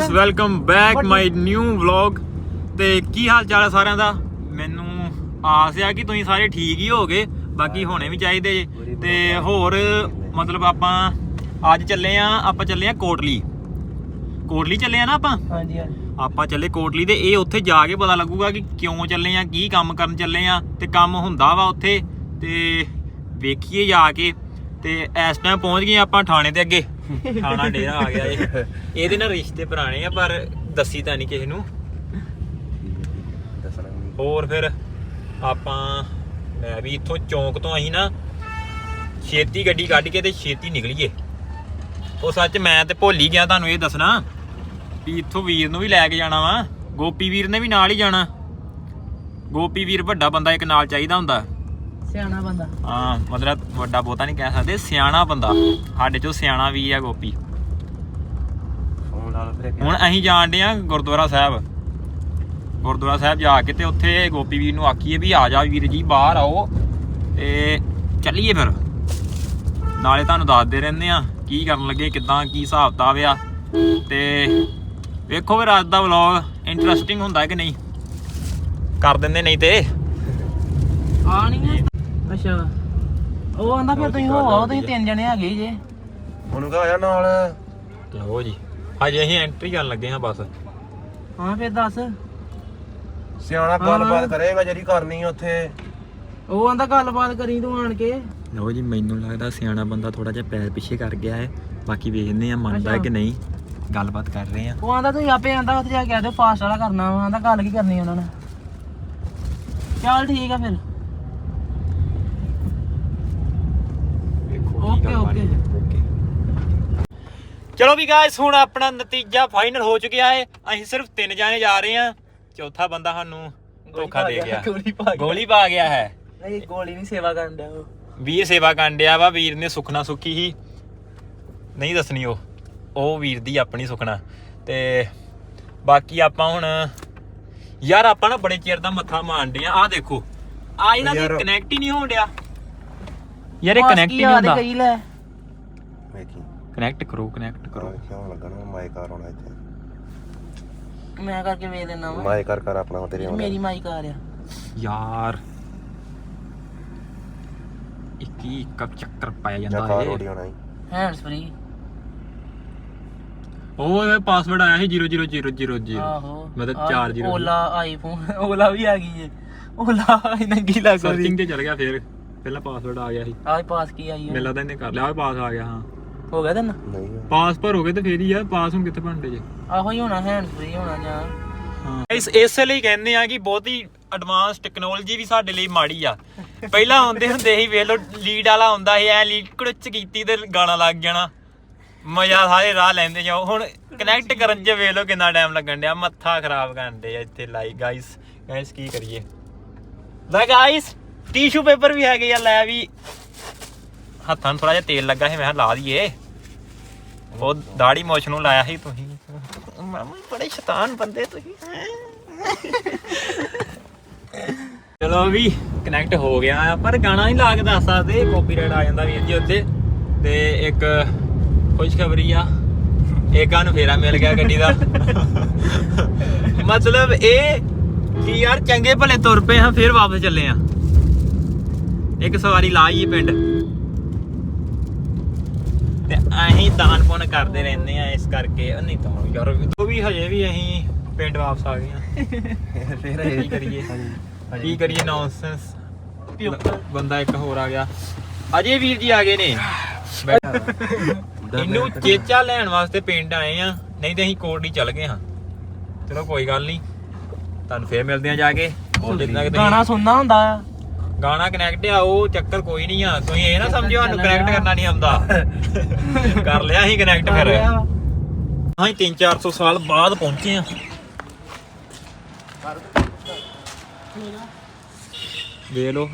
Guys welcome back my new vlog ਤੇ ਕੀ ਹਾਲ ਚਾਲ ਹੈ ਸਾਰਿਆਂ ਦਾ? ਮੈਨੂੰ ਆਸ ਆ ਕਿ ਤੁਸੀਂ ਸਾਰੇ ਠੀਕ ਹੀ ਹੋਗੇ। ਬਾਕੀ ਹੋਣੇ ਵੀ ਚਾਹੀਦੇ ਜੇ। ਤੇ ਹੋਰ ਮਤਲਬ ਆਪਾਂ ਅੱਜ ਚੱਲੇ ਆ ਆਪਾਂ ਚੱਲੇ ਆ ਕੋਟਲੀ। ਕੋਟਲੀ ਚੱਲੇ ਆ ਨਾ ਆਪਾਂ? ਹਾਂਜੀ ਹਾਂਜੀ। ਆਪਾਂ ਚੱਲੇ ਕੋਟਲੀ ਤੇ ਇਹ ਉੱਥੇ ਜਾ ਕੇ ਪਤਾ ਲੱਗੂਗਾ ਕਿ ਕਿਉਂ ਚੱਲੇ ਆ ਕੀ ਕੰਮ ਕਰਨ ਚੱਲੇ ਆ। ਤੇ ਕੰਮ ਹੁੰਦਾ ਵਾ ਉੱਥੇ। ਤੇ ਵੇਖੀਏ ਜਾ ਕੇ। ਤੇ ਇਸ ਟਾਈਮ ਪਹੁੰਚ ਗਏ ਆਪਾਂ ਥਾਣੇ ਦੇ ਅੱਗੇ। ਥਾਣਾ ਡੇਰਾ ਆ ਗਿਆ ਇਹ। ਇਹਦੇ ਨਾਲ ਰਿਸ਼ਤੇ ਪੁਰਾਣੇ ਆ, ਪਰ ਦੱਸੀ ਤਾਂ ਨਹੀਂ ਕਿਸੇ ਨੂੰ। ਹੋਰ ਫਿਰ ਆਪਾਂ ਮੈਂ ਵੀ ਇੱਥੋਂ ਚੌਂਕ ਤੋਂ ਅਸੀਂ ਨਾ, ਛੇਤੀ ਗੱਡੀ ਕੱਢ ਕੇ ਤੇ ਛੇਤੀ ਨਿਕਲੀਏ। ਉਹ ਸੱਚ ਮੈਂ ਤੇ ਭੁੱਲ ਹੀ ਗਿਆ ਤੁਹਾਨੂੰ ਇਹ ਦੱਸਣਾ, ਵੀ ਇੱਥੋਂ ਵੀਰ ਨੂੰ ਵੀ ਲੈ ਕੇ ਜਾਣਾ ਵਾ। ਗੋਪੀ ਵੀਰ ਨੇ ਵੀ ਨਾਲ ਹੀ ਜਾਣਾ। ਗੋਪੀ ਵੀਰ ਵੱਡਾ ਬੰਦਾ ਇੱਕ ਨਾਲ ਚਾਹੀਦਾ ਹੁੰਦਾ। ਸਿਆਣਾ ਬੰਦਾ। ਹਾਂ ਮਤਲਬ ਵੱਡਾ ਬਹੁਤਾ ਨਹੀਂ ਕਹਿ ਸਕਦੇ ਸਿਆਣਾ ਬੰਦਾ। ਸਾਡੇ ਚੋਂ ਸਿਆਣਾ ਵੀ ਆ ਗੋਪੀ। ਹੁਣ ਅਸੀਂ ਜਾਣਦੇ ਆ ਗੁਰਦੁਆਰਾ ਸਾਹਿਬ। ਗੁਰਦੁਆਰਾ ਸਾਹਿਬ ਜਾ ਕੇ ਤੇ ਉੱਥੇ ਗੋਪੀ ਵੀਰ ਨੂੰ ਆਖੀਏ ਵੀ ਆ ਜਾ ਵੀਰ ਜੀ ਬਾਹਰ ਆਓ ਤੇ ਚੱਲੀਏ ਫਿਰ। ਨਾਲੇ ਤੁਹਾਨੂੰ ਦੱਸਦੇ ਰਹਿੰਦੇ ਆ ਕੀ ਕਰਨ ਲੱਗੇ ਕਿਦਾਂ ਕੀ ਹਿਸਾਬ ਕਿਤਾਬ ਆ। ਤੇ ਵੇਖੋ ਫਿਰ ਅੱਜ ਦਾ ਵਲੌਗ ਇੰਟਰਸਟਿੰਗ ਹੁੰਦਾ ਕਿ ਨਹੀਂ। ਕਰ ਦਿੰਦੇ ਨਹੀਂ ਤੇ। ਆ ਨਹੀਂ ਅੱਛਾ। ਉਹ ਆਂਦਾ ਫਿਰ ਤੁਸੀਂ ਹੋ ਆਓ ਤੁਸੀਂ ਤਿੰਨ ਜਣੇ ਹੈਗੇ ਜੇ। ਉਹਨੂੰ ਕਹਾ ਆ ਨਾਲ? ਲਓ ਜੀ। ਹਜੇ ਅਸੀਂ ਐਂਟਰੀ ਕਰਨ ਲੱਗੇ ਹਾਂ ਬਸ। ਹਾਂ ਫਿਰ ਦੱਸ। ਸਿਆਣਾ ਗੱਲਬਾਤ ਕਰੇਗਾ ਜਿਹੜੀ ਕਰਨੀ ਉੱਥੇ। ਉਹ ਆਂਦਾ ਗੱਲਬਾਤ ਕਰੀ ਤੂੰ ਆਣ ਕੇ। ਲਓ ਜੀ ਮੈਨੂੰ ਲੱਗਦਾ ਸਿਆਣਾ ਬੰਦਾ ਥੋੜਾ ਜਿਹਾ ਪੈਰ ਪਿੱਛੇ ਕਰ ਗਿਆ ਹੈ। ਬਾਕੀ ਵੇਖਦੇ ਆ ਮੰਨਦਾ ਹੈ। ਕਿ ਨਹੀਂ। ਗੱਲਬਾਤ ਕਰ ਰਹੇ ਆ ਉਹ ਆਂਦਾ ਤੁਸੀਂ ਆਪੇ ਆਂਦਾ ਉੱਥੇ ਜਾ ਕੇ ਆਦੇ ਫਾਸਟ ਵਾਲਾ ਕਰਨਾ ਆਂਦਾ ਗੱਲ ਕੀ ਕਰਨੀ ਉਹਨਾਂ ਨੇ। ਚੱਲ ਠੀਕ ਆ ਫਿਰ ਵੇਖੋ ਓਕੇ, ਓਕੇ। ਚਲੋ ਵੀ ਗਾਇਸ ਹੁਣ ਆਪਣਾ ਨਤੀਜਾ ਫਾਈਨਲ ਹੋ ਚੁੱਕਿਆ ਹੈ। ਅਸੀਂ ਸਿਰਫ ਤਿੰਨ ਜਾਣੇ ਜਾ ਰਹੇ ਹਾਂ। ਚੌਥਾ ਬੰਦਾ ਸਾਨੂੰ ਧੋਖਾ ਦੇ ਗਿਆ ਗੋਲੀ ਪਾ ਗਿਆ। ਗੋਲੀ ਪਾ ਗਿਆ ਹੈ। ਨਹੀਂ ਗੋਲੀ ਨਹੀਂ ਸੇਵਾ ਕਰਨ ਡਿਆ ਉਹ। ਵੀਰ ਸੇਵਾ ਕਰਨ ਡਿਆ ਵਾ ਵੀਰ ਨੇ ਸੁਖਣਾ ਸੁਖੀ ਹੀ ਨਹੀਂ ਦੱਸਣੀ ਉਹ। ਉਹ ਵੀਰ ਦੀ ਆਪਣੀ ਸੁਖਣਾ। ਤੇ ਬਾਕੀ ਆਪਾਂ ਹੁਣ ਯਾਰ ਆਪਾਂ ਨਾ ਬੜੇ ਚਿਰ ਦਾ ਮੱਥਾ ਮਾਰਦੇ ਆ ਆਹ ਦੇਖੋ। ਆ ਇਹਨਾਂ ਦੀ ਕਨੈਕਟ ਹੀ ਨਹੀਂ ਹੋਣ ਡਿਆ। ਯਾਰ ਇਹ ਕਨੈਕਟ ਹੀ ਕੀ ਨਹੀਂ ਆ ਤੇ ਹੁੰਦਾ। ਕਹੀ ਲੈ। ਵੇਖੀ। ਕਨੈਕਟ ਕਰੋ ਕਨੈਕਟ ਕਰੋ। ਕਰੋ ਕਿਉਂ ਲੱਗਣਾ ਮਾਈਕ ਕਰ ਹੋਣਾ ਇੱਥੇ। ਮੈਂ ਕਰਕੇ ਵੇਖ ਲੈਣਾ ਵਾ। ਮਾਈਕ ਕਰ ਕਰ ਆਪਣਾ ਤੇਰੇ ਆਉਣਾ ਮੇਰੀ ਮਾਈ ਕਾਰ ਆ ਯਾਰ। ਇੱਕ ਹੀ ਕੱਪ ਚੱਕਰ ਪਾਇਆ ਜਾਂ ਜਾਂਦਾ ਕਾਰ ਹੈ ਰੋੜੀ ਹੋਣਾ ਹੀ ਹੈਂਡਸ ਫ੍ਰੀ ਉਹ ਪਾਸਵਰਡ ਆਇਆ ਸੀ 00000 ਆਹੋ। ਮਤਲਬ ਆਹ 4 0 ਓਲਾ ਆਈਫੋਨ ਓਲਾ ਵੀ ਆ ਗਈ ਏ। ਓਲਾ ਨੰਗੀ ਲੱਗ ਰਹੀ। ਸਰਚਿੰਗ ਤੇ ਚਲ ਗਿਆ ਫਿਰ। ਪਹਿਲਾਂ ਪਾਸਵਰਡ ਆ ਗਿਆ ਸੀ। ਆਹ ਪਾਸ ਕੀ ਆਈ ਮੈਨੂੰ ਲੱਗਦਾ ਇਹਨੇ ਕਰ ਲਿਆ ਉਹ ਪਾਸ ਆ ਗਿਆ ਹਾਂ। ਹੋ ਗਿਆ ਤੈਨੂੰ? ਨਹੀਂ ਪਾਸ ਭਰੋਗੇ ਤੇ ਫੇਰ ਹੀ ਆ ਪਾਸ ਹੁਣ ਕਿੱਥੇ ਬਣਦੇ ਜੇ? ਆਹੋ ਹੀ ਹੋਣਾ ਹੈਂਡਸ ਫ੍ਰੀ ਹੋਣਾ ਜਾਂ। ਹਾਂ। ਇਸ ਇਸੇ ਲਈ ਕਹਿੰਦੇ ਆ ਕਿ ਬਹੁਤੀ ਐਡਵਾਂਸ ਟੈਕਨੋਲੋਜੀ ਵੀ ਸਾਡੇ ਲਈ ਮਾੜੀ ਆ। ਪਹਿਲਾਂ ਹੁੰਦੇ ਹੁੰਦੇ ਸੀ ਵੇਖ ਲੋ ਲੀਡ ਵਾਲਾ ਹੁੰਦਾ ਸੀ ਐ ਲੀਡ ਕੁੜਚ ਕੀਤੀ ਤੇ ਗਾਣਾ ਲੱਗ ਜਾਣਾ। ਮਜ਼ਾ ਸਾਰੇ ਰਾਹ ਲੈਂਦੇ ਜਾਓ। ਹੁਣ ਕਨੈਕਟ ਕਰਨ 'ਚ ਵੇਖ ਲੋ ਕਿੰਨਾ ਟਾਈਮ ਲੱਗਣ ਡਿਆ ਮੱਥਾ ਖਰਾਬ ਕਰਦੇ ਆ ਇੱਥੇ ਲਾਈ ਗਾਇਸ ਗਾਇਸ ਕੀ ਕਰੀਏ? ਲੈ ਗਾਇਸ ਟਿਸ਼ੂ ਪੇਪਰ ਵੀ ਹੈਗੇ ਆ, ਲੈ ਵੀ। ਹੱਥਾਂ ਨੂੰ ਥੋੜਾ ਜਿਹਾ ਤੇਲ ਲੱਗਾ ਸੀ, ਮੈਂ ਕਿਹਾ ਲਾ ਦਈਏ। ਉਹ ਦਾੜੀ ਮੋਛ ਨੂੰ ਲਾਇਆ ਸੀ ਤੁਸੀਂ। ਮਾਮਾ ਬੜੇ ਸ਼ੈਤਾਨ ਬੰਦੇ ਤੁਸੀਂ। ਚਲੋ ਵੀ ਕਨੈਕਟ ਹੋ ਗਿਆ। ਪਰ ਗਾਣਾ ਨਹੀਂ ਲਾ ਕੇ ਦੱਸ ਸਕਦੇ ਕਾਪੀਰਾਈਟ ਆ ਜਾਂਦਾ ਵੀਰ ਜੀ ਉੱਤੇ। ਤੇ ਇੱਕ ਖੁਸ਼ਖਬਰੀ ਆ। ਏਕਾ ਨੂੰ ਫੇਰਾ ਮਿਲ ਗਿਆ ਗੱਡੀ ਦਾ? ਮਤਲਬ ਇਹ ਕਿ ਯਾਰ ਚੰਗੇ ਭਲੇ ਤੁਰ ਪਏ ਹਾਂ, ਫਿਰ ਵਾਪਸ ਚੱਲੇ ਆ ਇੱਕ ਸਵਾਰੀ ਲਾਈ ਪਿੰਡ। ਤੇ ਅਸੀਂ ਦਾਨ ਪੁੰਨ ਕਰਦੇ ਰਹਿੰਦੇ ਆ ਇਸ ਕਰਕੇ। ਉਹ ਨਹੀਂ ਤਾਂ ਯਾਰ ਉਹ ਵੀ ਹਜੇ ਵੀ ਅਸੀਂ ਪਿੰਡ ਵਾਪਸ ਆ ਗਏ ਆ ਫੇਰ ਕੀ ਕਰੀਏ? ਕੀ ਕਰੀਏ? ਨੌਨਸੈਂਸ ਬੰਦਾ ਇੱਕ ਹੋਰ ਆ ਗਿਆ। ਅਜੇ ਵੀਰ ਜੀ ਆ ਗਏ ਨੇ। ਇਹਨੂੰ ਚੇਚਾ ਲੈਣ ਵਾਸਤੇ ਪਿੰਡ ਆਏ ਆ ਨਹੀਂ ਤੇ ਅਸੀਂ ਕੋਟੜੀ ਚੱਲ ਗਏ ਹਾਂ। ਚਲੋ ਕੋਈ ਗੱਲ ਨਹੀਂ। ਤੁਹਾਨੂੰ ਫੇਰ ਮਿਲਦੇ ਆ ਜਾ ਕੇ। ਗਾਣਾ ਸੁਣਨਾ ਹੁੰਦਾ ਆ। ਗਾਣਾ ਕਨੈਕਟ ਆ ਉਹ ਚੱਕਰ ਕੋਈ ਨਹੀਂ ਆ। ਤੁਸੀਂ ਇਹ ਨਾ ਸਮਝਿਓ ਸਾਨੂੰ ਕਨੈਕਟ ਕਰਨਾ ਨਹੀਂ ਆਉਂਦਾ। ਕਰ ਲਿਆ ਅਸੀਂ ਕਨੈਕਟ ਫਿਰ। ਅਸੀਂ 3-400 ਸਾਲ ਬਾਅਦ ਪਹੁੰਚੇ ਆ। ਵੇਖ ਲੋ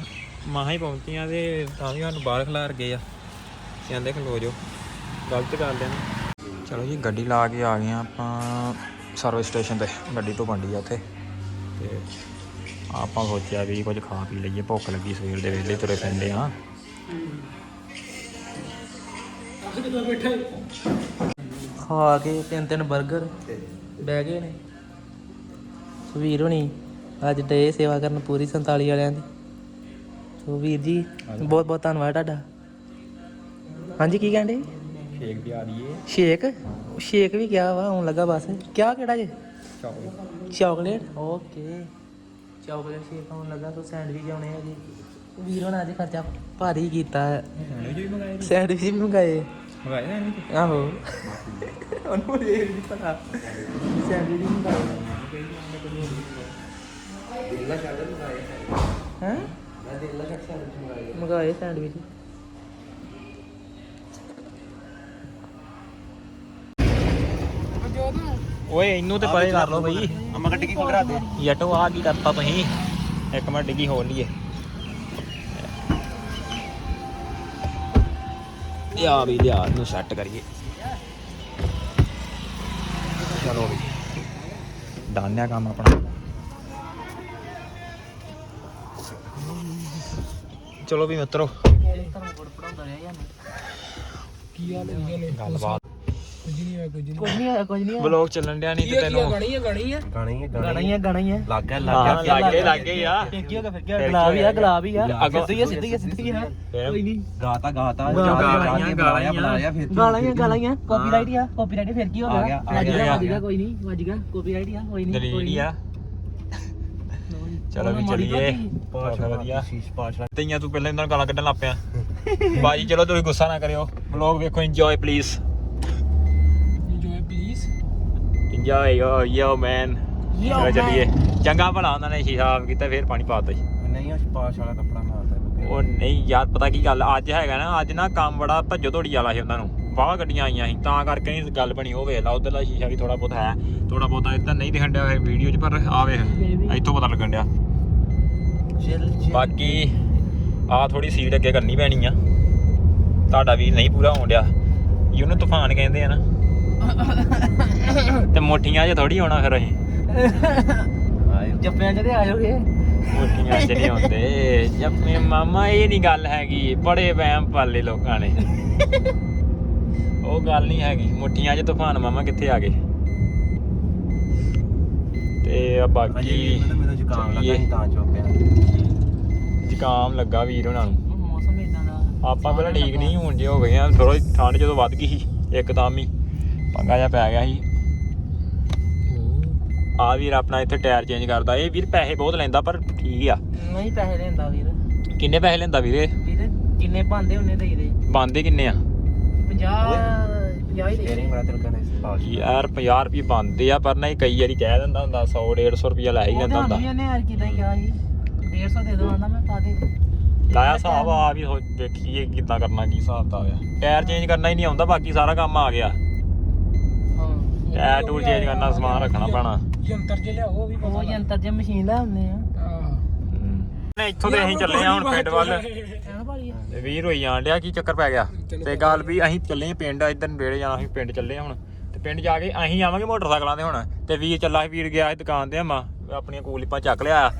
ਮਾਹਾਂ ਹੀ ਪਹੁੰਚੀਆਂ ਤੇ ਤਾਂ ਵੀ ਸਾਨੂੰ ਬਾਹਰ ਖਲਾਰ ਗਏ ਆ। ਕਹਿੰਦੇ ਖਲੋ ਜੋ ਗਲਤ ਕਰ ਲੈਣਾ ਚਲੋ ਜੀ ਗੱਡੀ ਲਾ ਕੇ ਆ ਗਏ ਆ ਆਪਾਂ ਸਰਵਿਸ ਸਟੇਸ਼ਨ ਤੇ ਗੱਡੀ ਤੋਂ ਪੰਡੀ ਆ ਉੱਥੇ। ਤੇ ਆਪਾਂ ਸੋਚਿਆ ਵੀ ਕੁਝ ਖਾ ਪੀ ਲਈਏ ਭੁੱਖ ਲੱਗੀ ਸਵੇਰ ਦੇ ਵੇਲੇ ਤੁਰੇ ਪੈਂਦੇ ਆ ਖਾ ਕੇ ਤਿੰਨ ਤਿੰਨ 버ਗਰ ਬਹਿ ਗਏ ਨੇ। ਵੀਰ ਹੋਣੀ ਅੱਜ ਡੇ ਸੇਵਾ ਕਰਨ ਪੂਰੀ 47 ਵਾਲਿਆਂ ਦੀ। ਸੋ ਵੀਰ ਜੀ ਬਹੁਤ ਬਹੁਤ ਧੰਨਵਾਦ ਤੁਹਾਡਾ। ਹਾਂਜੀ ਕੀ ਕਹਿੰਦੇ ਸ਼ੇਕ ਵੀ ਆ ਦਈਏ ਸ਼ੇਕ? ਸ਼ੇਕ ਵੀ ਕਿਹਾ ਵਾ ਆਉਣ ਲੱਗਾ ਬਸ। ਕਿਆ ਕਿਹੜਾ ਜੇ? ਚਾਕਲੇਟ? ਓਕੇ। ਚਾਕਲੇਟ ਸ਼ੇਕ ਆਉਣ ਲੱਗਾ ਸੋ ਸੈਂਡਵਿਚ ਆਉਣੇ ਆ ਜੀ। ਵੀਰ ਹੋਣਾ ਅੱਜ ਖਰਚਾ ਭਾਰੀ ਕੀਤਾ ਸੈਂਡਵਿਚ ਵੀ ਮੰਗਾਏ ਮੰਗਾਏ। ਨਾ ਆਹੋ। ਉਹਨੂੰ ਇਹ ਨਹੀਂ ਪਤਾ। ਸੈਂਡਵਿਚ ਵੀ ਮੰਗਾਏ। ਹੈ? ਮੰਗਾਏ ਸੈਂਡਵਿਚ। ਓਏ ਇਹਨੂੰ ਤੇ ਪਰੇ ਕਰ ਲਓ ਬਈ ਅੰਮਾ ਗੱਡੀ ਕੀ ਖਗਰਾ ਦੇ? ਯਟੋ ਆ ਕੀ ਕਰਤਾ ਤੁਸੀਂ ਇੱਕ ਮਿੰਟ ਡਿੱਗੀ ਖੋਲ ਲਈਏ। ਯਾ ਵੀ ਲਿਆ ਨੂੰ ਸੈੱਟ ਕਰੀਏ। ਚਲੋ ਵੀ। ਡਾਨਿਆ ਕੰਮ ਆਪਣਾ। ਚਲੋ ਵੀ ਮਿੱਤਰੋ। ਗੱਲਬਾਤ ਕੁਝ ਨਹੀਂ ਹੋਇਆ ਕੁਝ ਨਹੀਂ ਹੋਇਆ। ਬਲੌਗ ਚੱਲਣ ਡਿਆ ਨਹੀਂ ਤੇ ਤੈਨੂੰ ਗਾਣੀ ਹੈ ਗਾਣਾ ਗਾਣੀ ਹੀ ਆ ਗਾਣਾ ਹੀ ਆ ਲੱਗ ਗਿਆ ਹਾਂ ਲੱਗ ਗਿਆ ਲੱਗੇ ਲੱਗੇ ਆ। ਫਿਰ ਕੀ ਹੋਗਾ ਫਿਰ ਕੀ ਹੋਗਾ ਗੁਲਾਬ ਹੀ ਆ ਗੁਲਾਬ ਹੀ ਆ। ਅੱਗੋਂ- ਸਿੱਧੀ ਆ ਸਿੱਧੀ ਆ ਸਿੱਧੀ ਆ। ਕੋਈ ਨਹੀਂ। ਗਾਤਾ ਗਾਤਾ ਗਾਲਾਂ ਹੀ ਆ, ਗਾਲਾਂ ਹੀ ਬਣਾਇਆ ਫਿਰ ਗਾਲਾਂ ਹੀ ਆ ਗਾਲਾਂ ਹੀ ਆ। ਕਾਪੀਰਾਈਟ ਹੀ ਆ ਕਾਪੀਰਾਈਟ ਫਿਰ ਕੀ ਹੋ ਆ ਗਿਆ ਗਿਆ, ਆ ਵੱਜ ਗਿਆ, ਗਿਆ ਆ ਵੱਜ ਗਿਆ। ਗਿਆ। ਕੋਈ ਨਹੀਂ ਵੱਜ ਗਿਆ। ਕਾਪੀਰਾਈਟ ਹੀ ਆ ਕੋਈ ਨਹੀਂ ਦਲੀਲ ਹੀ ਆ। ਚਲੋ ਵੀ ਚੱਲੀਏ। ਪਾਸ਼ ਵਧੀਆ। ਸ਼ੀਸ਼ ਪਾਸ਼ ਤਈਆਂ ਤੂੰ ਪਹਿਲਾਂ ਇਹਨਾਂ ਨੂੰ ਗਾਲਾਂ ਕੱਢਣ ਲੱਗ ਪਿਆ। ਬਾਜੀ ਚਲੋ ਤੁਸੀਂ ਗੁੱਸਾ ਨਾ ਕਰਿਓ। ਵਲੌਗ ਵੇਖੋ ਇੰਜੋਏ ਪਲੀਜ਼ ਇੰਜੋਏ ਯੋ ਯੋ ਮੈਨ Yo, ਚਲੋ ਚੱਲੀਏ। ਚੰਗਾ ਭਲਾ ਉਹਨਾਂ ਨੇ ਸ਼ੀਸ਼ਾ ਆਫ ਕੀਤਾ ਫਿਰ ਪਾਣੀ ਪਾਤਾ ਜੀ। ਨਹੀਂ ਉਹ ਪਾਸ਼ ਵਾਲਾ ਕੱਪੜਾ ਮਾਰਦਾ ਉਹ ਨਹੀਂ ਯਾਰ ਪਤਾ ਕੀ ਗੱਲ ਅੱਜ ਹੈਗਾ ਨਾ ਅੱਜ ਨਾ ਕੰਮ ਬੜਾ ਭੱਜੋ ਧੋੜੀ ਵਾਲਾ ਸੀ ਉਹਨਾਂ ਨੂੰ। ਬਾਹਰ ਗੱਡੀਆਂ ਆਈਆਂ ਸੀ ਤਾਂ ਕਰਕੇ ਨਹੀਂ ਗੱਲ ਬਣੀ ਉਹ ਵੇਖ ਲਾ ਉਧਰਲਾ ਸ਼ੀਸ਼ਾ ਵੀ ਥੋੜਾ ਬਹੁਤ ਹੈ ਥੋੜਾ ਬਹੁਤਾ ਇਦਾਂ ਨਹੀਂ ਦਿਖਣ ਡਿਆ ਵੀਡੀਓ 'ਚ ਪਰ ਆ ਵੇਖ ਇੱਥੋਂ ਪਤਾ ਲੱਗਣ ਡਿਆ। ਬਾਕੀ ਆ ਥੋੜੀ ਸੀਟ ਅੱਗੇ ਕਰਨੀ ਪੈਣੀ ਆ। ਤੁਹਾਡਾ ਵੀ ਨਹੀਂ ਪੂਰਾ ਹੋਣ ਡਿਆ। ਇਹਨੂੰ ਤੂਫਾਨ ਕਹਿੰਦੇ ਆ ਨਾ। ਤੇ ਮੁੱਠੀਆਂ 'ਚ ਥੋੜੀ ਹੋਣਾ ਫਿਰ ਅਸੀਂ। ਜੱਪਿਆਂ ਚ ਤੇ ਆ ਜਾਓਗੇ। ਮੁੱਠੀਆਂ 'ਚ ਨਹੀਂ ਹੁੰਦੇ। ਜੱਪੇ ਮਾਮਾ ਇਹ ਨਹੀਂ ਗੱਲ ਹੈਗੀ। ਬੜੇ ਵਹਿਮ ਪਾਲੇ ਲੋਕਾਂ ਨੇ। ਉਹ ਗੱਲ ਨਹੀਂ ਹੈਗੀ। ਮੁੱਠੀਆਂ 'ਚ ਤੂਫਾਨ ਮਾਮਾ ਕਿੱਥੇ ਆ ਗਏ? ਤੇ ਆ ਬਾਕੀ ਮੈਨੂੰ ਜ਼ੁਕਾਮ ਲੱਗਾ ਚੱਲੀਏ। ਸੀ ਤਾਂ ਚੁੱਪ ਪਿਆ ਜ਼ੁਕਾਮ ਲੱਗਾ ਵੀਰ ਉਹਨਾਂ ਨੂੰ। ਮੌਸਮ ਇਦਾਂ ਦਾ। ਆਪਾਂ ਪਹਿਲਾਂ ਠੀਕ ਨਹੀਂ ਹੁਣ ਜੇ ਹੋ ਗਏ ਆ। ਥੋੜਾ ਠੰਡ ਜਦੋਂ ਵੱਧ ਗਈ ਸੀ ਇੱਕਦਮ ਹੀ ਪੰਗਾ ਜਿਹਾ ਪੈ ਗਿਆ ਸੀ। ਆ ਵੀਰ ਆਪਣਾ ਇੱਥੇ ਟਾਇਰ ਚੇਂਜ ਕਰਦਾ। ਇਹ ਵੀਰ ਪੈਸੇ ਬਹੁਤ ਲੈਂਦਾ ਪਰ ਠੀਕ ਆ। ਨਹੀਂ ਪੈਸੇ ਲੈਂਦਾ ਵੀਰ। ਕਿੰਨੇ ਪੈਸੇ ਲੈਂਦਾ ਵੀਰੇ? ਵੀਰ ਜਿੰਨੇ ਭਾਂਦੇ ਉਹਨੇ ਦੇਈਦੇ ਬੰਦੇ ਕਿੰਨੇ ਆ? 50 50 ਹੀ ਦੇ ਸਟੀਅਰਿੰਗ ਬੜਾ ਕਰੇ ਪਾਸ਼ ਯਾਰ 50 ਰੁਪਏ ਬੰਦੇ ਆ ਪਰ ਨਹੀਂ ਕਈ ਵਾਰੀ ਕਹਿ ਦਿੰਦਾ ਹੁੰਦਾ 100 150 ਰੁਪਏ ਲੈ ਹੀ ਲੈਂਦਾ ਹੁੰਦਾ। ਉਹਨੇ ਯਾਰ ਕਿਦਾਂ ਗਿਆ ਸੀ? 150 ਦੇ ਦੋ ਆਂਦਾ ਮੈਂ ਪਾ ਦੇ। ਲਾਇਆ ਹਿਸਾਬ ਆ ਵੀ ਹੋ- ਵੇਖੀਏ ਕਿੱਦਾਂ ਕਰਨਾ ਕੀ ਹਿਸਾਬ ਤਾਂ ਆ। ਟਾਇਰ ਚੇਂਜ ਕਰਨਾ ਹੀ ਨਹੀਂ ਆਉਂਦਾ ਬਾਕੀ ਸਾਰਾ ਕੰਮ ਆ ਗਿਆ। ਟਾਇਰ ਟੂਲ ਚੇਂਜ ਕਰਨਾ ਸਮਾਨ ਰੱਖਣਾ ਪੈਣਾ। ਯੰਤਰ ਜੇ ਲਿਆਓ ਵੀ ਉਹ ਯੰਤਰ ਜੇ ਮਸ਼ੀਨ ਲੈ ਆਉਂਦੇ ਆ। ਨੇ ਇੱਥੋਂ ਦੇ ਅਸੀਂ ਚੱਲੇ ਆ ਹੁਣ ਪਿੰਡ ਵੱਲ। ਤੇ ਵੀਰ ਹੋਈ ਜਾਣ ਡਿਆ ਕੀ ਚੱਕਰ ਪੈ ਗਿਆ? ਤੇ ਗੱਲ ਵੀ ਅਸੀਂ ਚੱਲੇ ਆ ਪਿੰਡ ਇੱਧਰ ਨੇੜੇ ਜਾਣਾ ਅਸੀਂ ਪਿੰਡ ਚੱਲੇ ਆ ਹੁਣ। ਤੇ ਪਿੰਡ ਜਾ ਕੇ ਅਸੀਂ ਆਵਾਂਗੇ ਮੋਟਰਸਾਈਕਲਾਂ ਤੇ ਹੁਣ। ਤੇ ਵੀਰ ਚੱਲਾ ਸੀ ਵੀਰ ਗਿਆ ਸੀ ਦੁਕਾਨ ਤੇ ਅਮਾ ਆਪਣੀਆਂ ਕੂਲੀਪਾਂ ਚੱਕ ਲਿਆ।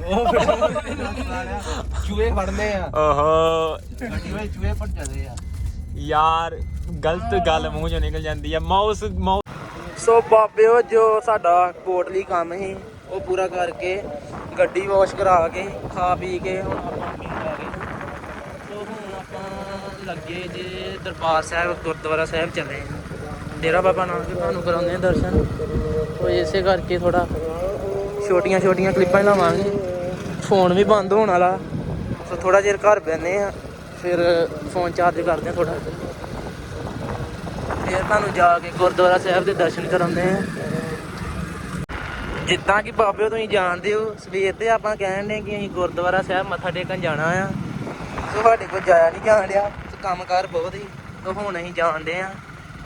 ਚੂਹੇ ਫੜਨੇ ਆ। हाँ। ਓਹੋ। ਗੱਡੀ ਵਿੱਚ ਚੂਹੇ ਭੱਜ ਜਾਂਦੇ ਆ। ਯਾਰ ਗਲਤ ਗੱਲ ਮੂੰਹ ਚੋਂ ਨਿਕਲ ਜਾਂਦੀ ਆ। ਮਾਊਸ ਮਾਊਸ ਸੋ ਬਾਬਿਓ ਜੋ ਸਾਡਾ ਕੋਟਲੀ ਕੰਮ ਸੀ, ਉਹ ਪੂਰਾ ਕਰਕੇ ਗੱਡੀ ਵਾਸ਼ ਕਰਾ ਕੇ, ਖਾ ਪੀ ਕੇ ਹੁਣ ਆਪਾਂ ਪੀਣ ਆ ਗਏ। ਸੋ ਹੁਣ ਆਪਾਂ ਲੱਗੇ ਜੇ ਦਰਬਾਰ ਸਾਹਿਬ, ਗੁਰਦੁਆਰਾ ਸਾਹਿਬ ਚੱਲੇ ਹਾਂ। ਡੇਰਾ ਬਾਬਾ ਨਾਨਕ ਤੁਹਾਨੂੰ ਕਰਾਉਂਦੇ ਆ ਦਰਸ਼ਨ। ਸੋ ਇਸੇ ਕਰਕੇ ਥੋੜਾ ਛੋਟੀਆਂ ਛੋਟੀਆਂ ਕਲਿੱਪਾਂ ਲਾਵਾਂਗੇ। ਫੋਨ ਵੀ ਬੰਦ ਹੋਣ ਵਾਲਾ। ਸੋ ਥੋੜਾ ਚਿਰ ਘਰ ਬੈਠਨੇ ਆ ਫਿਰ ਫੋਨ ਚਾਰਜ ਕਰਦੇ ਆ ਥੋੜਾ ਫਿਰ ਤੁਹਾਨੂੰ ਜਾ ਕੇ ਗੁਰਦੁਆਰਾ ਸਾਹਿਬ ਦੇ ਦਰਸ਼ਨ ਕਰਾਉਂਦੇ ਆ ਜਿੱਦਾਂ ਕਿ ਬਾਬਿਓ ਤੁਸੀਂ ਜਾਣਦੇ ਹੋ, ਸਵੇਰ ਤੇ ਆਪਾਂ ਕਹਿਣ ਨੇ ਕਿ ਅਸੀਂ ਗੁਰਦੁਆਰਾ ਸਾਹਿਬ ਮੱਥਾ ਟੇਕਣ ਜਾਣਾ ਆ। ਸੋ ਸਾਡੇ ਕੋਲ ਜਾਇਆ ਨਹੀਂ ਜਾਣ ਰਿਹਾ ਤੇ ਕੰਮਕਾਰ ਬਹੁਤ ਹੀ ਤੇ ਹੁਣ ਅਸੀਂ ਜਾਣਦੇ ਆ।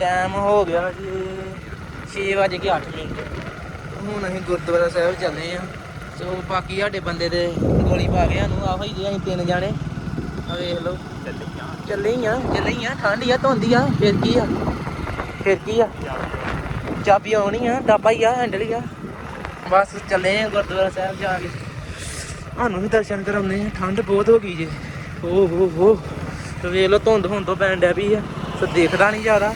ਟਾਈਮ ਹੋ ਗਿਆ ਜੀ 6 ਵਜੇ ਕੇ 8 ਮਿੰਟ। ਹੁਣ ਅਸੀਂ ਗੁਰਦੁਆਰਾ ਸਾਹਿਬ ਚੱਲੇ ਆ। ਸੋ ਬਾਕੀ ਸਾਡੇ ਬੰਦੇ ਦੇ ਗੋਲੀ ਪਾ ਕੇ ਸਾਨੂੰ, ਆਹੋ ਹੀ ਜੇ ਅਸੀਂ ਤਿੰਨ ਜਾਣੇ। ਆ ਵੇਖ ਲਓ। ਚੱਲੇ ਹੀ ਆ, ਚੱਲੇ ਹੀ ਆ, ਠੰਡ ਹੀ ਆ, ਧੁੰਦੀ ਆ, ਫਿਰ ਕੀ ਆ? ਫਿਰ ਕੀ ਆ? ਚਾਬੀ ਆਉਣੀ ਆ, ਡੱਬਾ ਹੀ ਆ ਹੈਂਡਲ ਹੀ ਆ। ਬਸ ਚੱਲੇ ਆ ਗੁਰਦੁਆਰਾ ਸਾਹਿਬ ਜਾ ਕੇ। ਸਾਨੂੰ ਵੀ ਦਰਸ਼ਨ ਕਰਾਉਣੇ ਆ, ਠੰਡ ਬਹੁਤ ਹੋ ਗਈ ਜੇ। ਓ ਹੋ ਹੋ। ਤੇ ਵੇਖ ਲਓ, ਧੁੰਦ ਹੁਣ ਤੋਂ ਪੈਣ ਡੈ ਪਈ ਆ। ਸੋ ਦੇਖਦਾ ਨਹੀਂ ਜ਼ਿਆਦਾ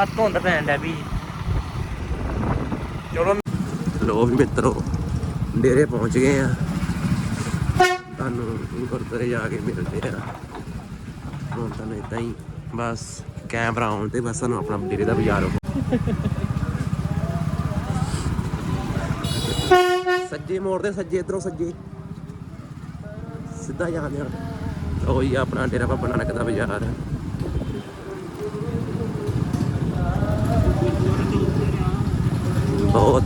ਆ ਧੁੰਦ ਪੈਣ ਡੈ ਵੀ ਚਲੋ। ਲੋ ਵੀ ਮਿੱਤਰੋ, ਡੇਰੇ ਪਹੁੰਚ ਗਏ ਆ। ਤੁਹਾਨੂੰ ਗੁਰਦੁਆਰੇ ਜਾ ਕੇ ਮਿਲਦੇ ਆ। ਹੁਣ ਤਾਂ ਇਦਾਂ ਹੀ ਬਸ ਕੈਮਰਾ ਆਉਣ ਤੇ ਬਸ ਸਾਨੂੰ ਆਪਣਾ ਡੇਰੇ ਦਾ ਬਾਜ਼ਾਰ ਸੱਜੇ ਮੋੜ ਦੇ ਸੱਜੇ, ਇਧਰੋਂ ਸੱਜੇ। ਸਿੱਧਾ ਜਾਂਦੇ ਆ ਉਹੀ ਆਪਣਾ ਡੇਰਾ ਬਾਬਾ ਨਾਨਕ ਦਾ ਬਾਜ਼ਾਰ। ਹੈ ਬਹੁਤ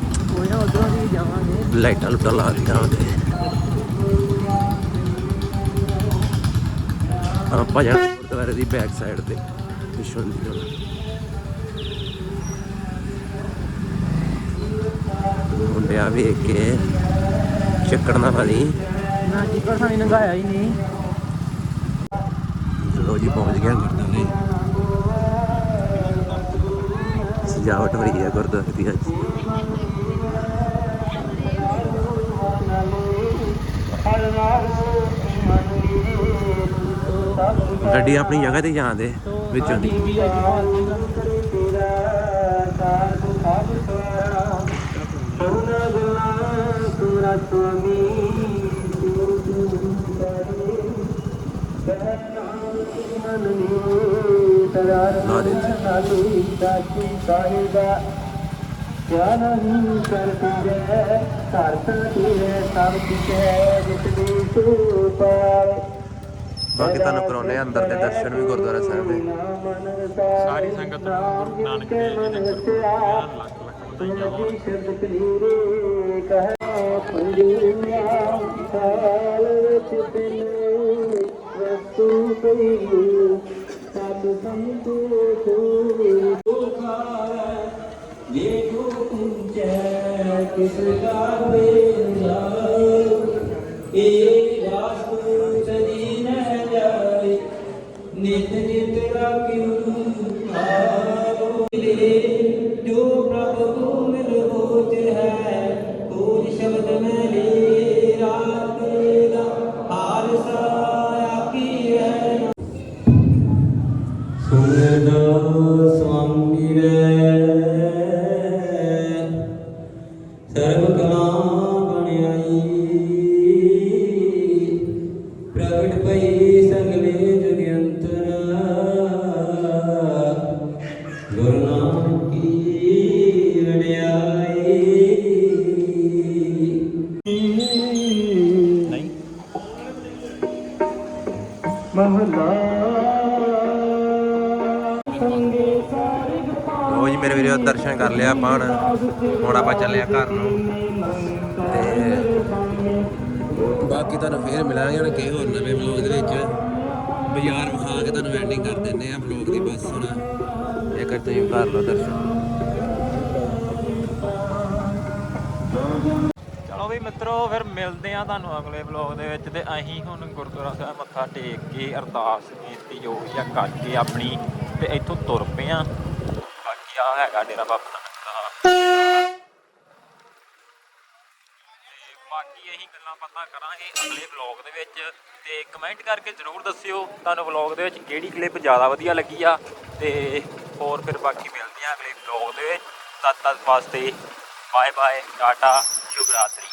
ਲਾਈਟਾਂ ਲੁੱਟਾਂ ਲਾ ਦਿੱਤੀਆਂ ਉਹਦੇ। ਆਪਾਂ ਜਾਣਾ। ਗੁਰਦੁਆਰੇ ਦੀ ਬੈਕ ਸਾਈਡ ਤੇ। ਵਿਸ਼ਵਨ ਦੀ ਗੱਲ ਮੁੰਡਿਆ ਵੇਖ ਕੇ ਚੱਕੜ ਨਾ ਪਾਣੀ ਨਾ ਚਿੱਕੜ ਸਾਨੀ ਨੰਗਾਇਆ ਹੀ ਨਹੀਂ। ਚਲੋ ਜੀ ਪਹੁੰਚ ਗਿਆ ਗੁਰਦੁਆਰੇ। ਸਜਾਵਟ ਬੜੀ ਹੈ ਗੁਰਦੁਆਰੇ ਦੀ ਅੱਜ। ਗੱਡੀ ਆਪਣੀ ਜਗ੍ਹਾ ਤੇ ਜਾਂਦੇ ਵਿੱਚੋਂ ਦੀ। ਲਾ ਦੇ। ਕਿਆ ਨਹੀਂ ਕਰਦੀ ਹੈ ਧਰਤ ਤੇਰੇ ਸਭ ਕੁਝ ਹੈ ਜਿਸ ਦੀ ਤੂੰ ਪਾਰ ਬਾਕੀ ਤੁਹਾਨੂੰ ਕਰਾਉਨੇ ਅੰਦਰ ਦੇ ਦਰਸ਼ਨ ਵੀ ਗੁਰਦੁਆਰਾ ਸਾਹਿਬ ਦੇ। ਸਾਰੀ ਸੰਗਤ ਨੂੰ ਗੁਰੂ ਨਾਨਕ ਦੇਵ ਜੀ ਦੇ ਸਰਬੱਤ ਲੱਖ ਲੱਖ ਵਧਾਈਆਂ ਹੋਣ ਸ਼ਬਦ ਕਲੀਰੇ ਕਹੇ ਪੰਜੂਆ ਸਾਲ ਵਿੱਚ ਤੈਨੂੰ ਵਸਤੂ ਪਈ ਸਤ ਸੰਤੋ ਦੇਖੋ ਪੁੰਚੈ ਕਿਸ ਦਾ ਬੇਲਾ ਇਹ ਵਾਸਤੂ ਸਦੀ ਨ ਜਾਏ ਨਿਤ ਨਿਤ ਰਾਖਿਉ ਆਵੋ ਜੋ ਪ੍ਰਭ ਕੋ ਮਿਲ ਹੋਤ ਹੈ ਕੋਰ ਸ਼ਬਦ ਮੈਂ ਲੇ ਰਾਤ ਦਾ ਹਾਲ ਸਾਇਆ ਕੀ ਹੈ ਸੁਨਦਾ ਸੁਆਮੀ ਰੇ ਸਰਬ ਕਲਾ ਮੇਰੇ ਵੀਰੋ ਦਰਸ਼ਨ ਕਰ ਲਿਆ ਆਪਾਂ ਹੁਣ। ਆਪਾਂ ਚੱਲੇ ਆ ਘਰ ਨੂੰ। ਤੇ ਬਾਕੀ ਤੁਹਾਨੂੰ ਫੇਰ ਮਿਲਾਂਗੇ ਹੁਣ ਕਿਸੇ ਹੋਰ ਨਵੇਂ ਵਲੌਗ ਦੇ ਵਿੱਚ। ਬਾਜ਼ਾਰ ਵਿਖਾ ਕੇ ਤੁਹਾਨੂੰ ਐਂਡਿੰਗ ਕਰ ਦਿੰਦੇ ਆ ਵਲੌਗ ਦੀ ਬਸ ਹੁਣ। ਇਹ ਕਰ ਤੁਸੀਂ ਕਰ ਲਓ ਦਰਸ਼ਨ। ਚਲੋ ਵੀ ਮਿੱਤਰੋ, ਫਿਰ ਮਿਲਦੇ ਆ ਤੁਹਾਨੂੰ ਅਗਲੇ ਵਲੌਗ ਦੇ ਵਿੱਚ। ਤੇ ਅਸੀਂ ਹੁਣ ਗੁਰਦੁਆਰਾ ਸਾਹਿਬ ਮੱਥਾ ਟੇਕ ਕੇ ਅਰਦਾਸ ਬੇਨਤੀ ਜੋ ਵੀ ਆ, ਕਰਕੇ ਆਪਣੀ। ਤੇ ਇੱਥੋਂ ਤੁਰ ਪਏ ਆ ਬਾਕੀ ਹੈਗਾ ਡੇਰਾ ਬਾਬਾ ਨਾਨਕ ਦਾ ਤੇ ਬਾਕੀ ਅਸੀਂ ਗੱਲਾਂ ਪਤਾ ਕਰਾਂਗੇ ਅਗਲੇ ਵਲੌਗ ਦੇ ਵਿੱਚ। ਤੇ ਕਮੈਂਟ ਕਰਕੇ ਜਰੂਰ ਦੱਸਿਓ ਤੁਹਾਨੂੰ ਵਲੌਗ ਦੇ ਵਿੱਚ ਕਿਹੜੀ ਕਲਿੱਪ ਜ਼ਿਆਦਾ ਵਧੀਆ ਲੱਗੀ ਆ। ਤੇ ਹੋਰ ਫਿਰ ਬਾਕੀ ਮਿਲਦੇ ਆ ਅਗਲੇ ਵਲੌਗ ਦੇ ਵਿੱਚ। ਤਦ ਤੱਕ ਵਾਸਤੇ ਬਾਏ ਬਾਏ ਟਾਟਾ ਸ਼ੁਭ ਰਾਤਰੀ।